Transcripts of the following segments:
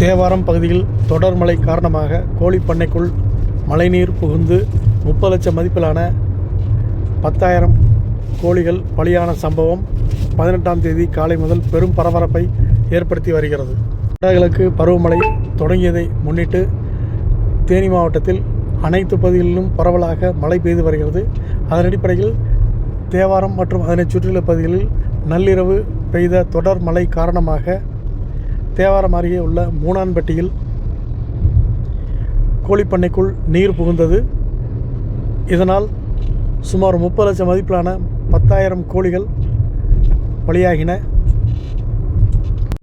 தேவாரம் பகுதியில் தொடர் மழை காரணமாக கோழி பண்ணைக்குள் மழைநீர் புகுந்து முப்பது லட்சம் மதிப்பிலான பத்தாயிரம் கோழிகள் பலியான சம்பவம் பதினெட்டாம் தேதி காலை முதல் பெரும் பரபரப்பை ஏற்படுத்தி வருகிறது. வடகிழக்கு பருவமழை தொடங்கியதை முன்னிட்டு தேனி மாவட்டத்தில் அனைத்து பகுதிகளிலும் பரவலாக மழை பெய்து வருகிறது. அதன் அடிப்படையில் தேவாரம் மற்றும் அதனைச் சுற்றியுள்ள பகுதிகளில் நள்ளிரவு பெய்த தொடர் மழை காரணமாக தேவாரம் அருகே உள்ள மூணான்பட்டியில் கோழிப்பண்ணைக்குள் நீர் புகுந்தது. இதனால் சுமார் முப்பது லட்சம் மதிப்பிலான பத்தாயிரம் கோழிகள் பலியாகின.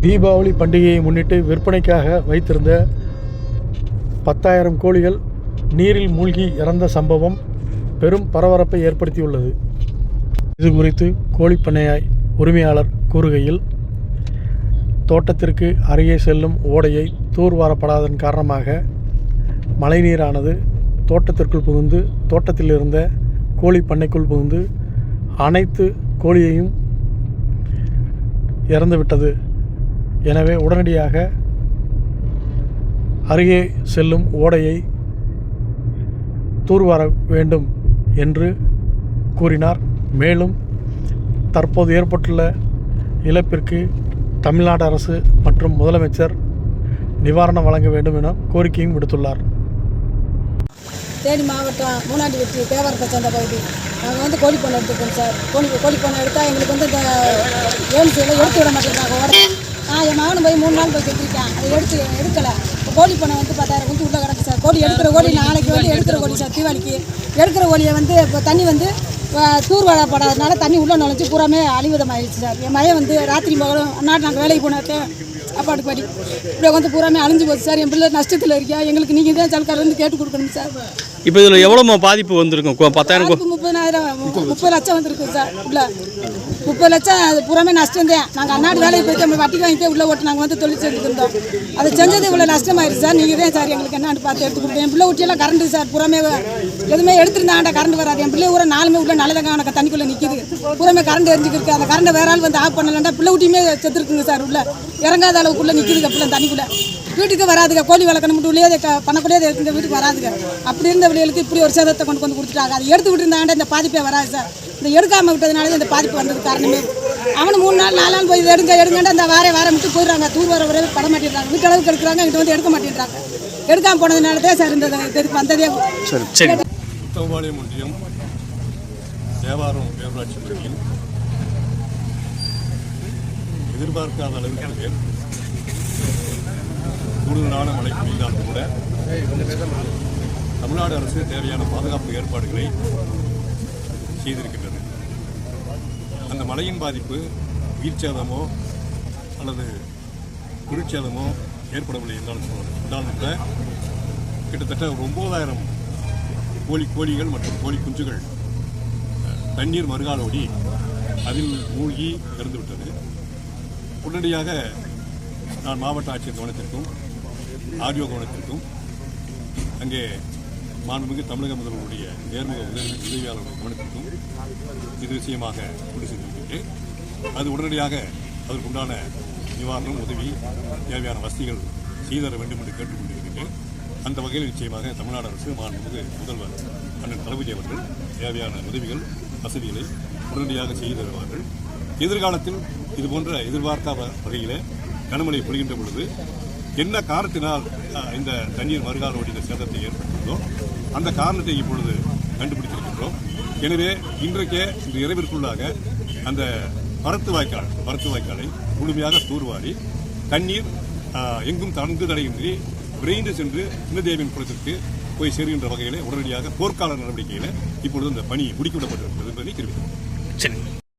தீபாவளி பண்டிகையை முன்னிட்டு விற்பனைக்காக வைத்திருந்த பத்தாயிரம் கோழிகள் நீரில் மூழ்கி இறந்த சம்பவம் பெரும் பரபரப்பை ஏற்படுத்தியுள்ளது. இது குறித்து கோழிப்பண்ணையாய் உரிமையாளர் கூறுகையில் தோட்டத்திற்கு அருகே செல்லும் ஓடையை தூர்வாரப்படாதன் காரணமாக மழைநீரானது தோட்டத்திற்குள் புகுந்து தோட்டத்தில் இருந்த கோழி பண்ணைக்குள் புகுந்து அனைத்து கோழியையும் இறந்துவிட்டது. எனவே உடனடியாக அருகே செல்லும் ஓடையை தூர்வார வேண்டும் என்று கூறினார். மேலும் தற்போது ஏற்பட்டுள்ள இழப்பிற்கு தமிழ்நாடு அரசு மற்றும் முதலமைச்சர் நிவாரணம் வழங்க வேண்டும் என கோரிக்கையும் விடுத்துள்ளார். தேனி மாவட்டம் மூணாண்டி வெற்றி தேவாரத்தை சேர்ந்த பகுதி. நாங்கள் வந்து கோழி பண்ணை எடுத்துருக்கோம் சார். கோழி கோழி பண்ணை எடுத்தால் எங்களுக்கு வந்து இந்த ஏம்ஸ் எடுத்து விட மாட்டேங்கிறாங்க ஓட நான் என் மகனும் போய் மூணு நாள் போய் செஞ்சுருக்கேன். அதை எடுத்து எடுக்கலை. இப்போ கோழி பண்ணை வந்து பத்தாயிரம் வந்து உள்ளே கிடக்கு சார். கோழி எடுக்கிற கோழி நாளைக்கு வந்து எடுக்கிற கோழி சார் தீபாவளிக்கு எடுக்கிற கோழியை வந்து இப்போ தண்ணி வந்து தூர்வாரப்படாதனால தண்ணி உள்ளே நுழைஞ்சு பூராமே அழிவிதமாயிடுச்சு சார். என் மகன் வந்து ராத்திரி மகளும் அண்ணாட்டு நாங்கள் வேலைக்கு போனது அப்பாட்டுக்கு படி இப்படி வந்து பூராமே அழிஞ்சு போச்சு சார். என் பிள்ளை நஷ்டத்தில் இருக்கா எங்களுக்கு நீங்கள் தான் சல்கார் வந்து கேட்டு கொடுக்கணும் சார். இப்போ இதில் எவ்வளோ பாதிப்பு வந்திருக்கும்? பத்தாயிரம் முப்பதாயிரம் முப்பது லட்சம் வந்திருக்கு சார் உள்ள. முப்பது லட்சம் அது புறமே நஷ்டம் தான் நாங்கள் அன்னாடு வேலைக்கு போயிட்டு நம்ம வட்டி வாங்கிட்டு உள்ள ஓட்டு நாங்கள் வந்து தொழில் செஞ்சுட்டு இருந்தோம். அது செஞ்சது இவ்வளோ நஷ்டமாயிருச்சு சார். நீங்கள் தான் சார் எங்களுக்கு என்னன்னு பார்த்து எடுத்து கொடுப்பேன் என் பிள்ளை ஊட்டியெல்லாம் கரண்ட் சார். புறமே எதுவுமே எடுத்துருந்தாண்டா கரண்ட் வராது. என் பிள்ளை ஊரை நாலுமே உள்ள நல்லதாக எனக்கு தண்ணிக்குள்ளே நிற்கிது புறமே கரண்ட் எரிஞ்சுக்கிருக்கு அந்த கரண்ட் வேற ஆள் வந்து ஆஃப் பண்ணலன்னா பிள்ளை ஊட்டியுமே செத்துருக்குங்க சார் உள்ள. இறங்காத அளவுக்குள்ளே நிற்கிது பிள்ளை தண்ணிக்குள்ளே. வீட்டுக்கு வராதுங்க. கோழி வளர்க்கணும் மட்டும் உள்ளே பண்ணக்கூடியது இந்த வீட்டுக்கு வராதுங்க. அப்படி இருந்த பிள்ளைகளுக்கு இப்படி ஒரு சேதத்தை கொண்டு வந்து கொடுத்துட்டாங்க. அதை எடுத்து விட்டுருந்தாங்க இந்த பாதிப்பே வராது சார்? இந்த எடுக்காம விட்டதுனால தான் இந்த பாதிப்பு வந்தது காரணமே. அவனு மூணு நாள் நாலு நாள் போய் இதை எடுங்க எடுங்கன்னு அந்த வார வாரம் விட்டு போயிடுறாங்க. தூர் வர வரவே பட மாட்டேங்கிறாங்க வீட்டு அளவுக்கு எடுக்கிறாங்க இங்கிட்ட வந்து எடுக்க மாட்டேங்கிறாங்க எடுக்காம போனதுனால தான் சார் இந்த இதுக்கு வந்ததே. சரி சரி. உத்தமபாளையம் ஒன்றியம் தேவாரம் பேரூராட்சி எதிர்பார்க்காத அளவுக்கு கூடுதலான மழை பெய்தாலும் கூட தமிழ்நாடு அரசு தேவையான பாதுகாப்பு ஏற்பாடுகளை செய்திருக்கின்றது அந்த மழையின் பாதிப்பு உயிர் சேதமோ அல்லது குளிர்ச்சேதமோ ஏற்படவில்லை என்றாலும் சொல்லலாம். என்றாலும் கூட கிட்டத்தட்ட ஒரு ஒன்பதாயிரம் கோழி கோழிகள் மற்றும் கோழி குஞ்சுகள் அஹ், தண்ணீர் மறுகாலோடி அதில் மூழ்கி இறந்துவிட்டது உடனடியாக நான் மாவட்ட ஆட்சியர் கவனத்திற்கும் ஆடியோ கோணத்திற்கும் அங்கே மாண்புமிகு தமிழக முதல்வருடைய நேர்முக உதவி உதவியாளர்கள் கவனத்திற்கும் இது விஷயமாக கொண்டு சென்றிருக்கின்றேன். அது உடனடியாக அதற்குண்டான நிவாரணம் உதவி தேவையான வசதிகள் செய்தர வேண்டும் என்று கேட்டுக்கொண்டிருக்கின்றேன் அந்த வகையில் நிச்சயமாக தமிழ்நாடு அரசு மாண்புமிகு முதல்வர் அண்ணன் தளபதி அவர்கள் தேவையான உதவிகள் வசதிகளை உடனடியாக செய்து தருவார்கள். எதிர்காலத்தில் இதுபோன்ற எதிர்பார்க்காத வகையில் கனமழை பொழிகின்ற பொழுது என்ன காரணத்தினால் இந்த தண்ணீர் மறுகாலோடி இந்த சேதத்தை ஏற்படுத்தியதோ அந்த காரணத்தை இப்பொழுது கண்டுபிடித்திருக்கின்றோம். எனவே இன்றைக்கே இந்த இரவிற்குள்ளாக அந்த பரத்து வாய்க்கால் பரத்து வாய்க்காலை முழுமையாக தூர்வாரி தண்ணீர் எங்கும் தங்கு தடையின்றி விரைந்து சென்று சின்னதேவின் புறத்திற்கு போய் சேர்கின்ற வகையிலே உடனடியாக போர்க்கால நடவடிக்கையில் இப்பொழுது இந்த பணி முடிக்கப்பட்டிருக்கிறது என்பதை தெரிவித்துள்ளோம்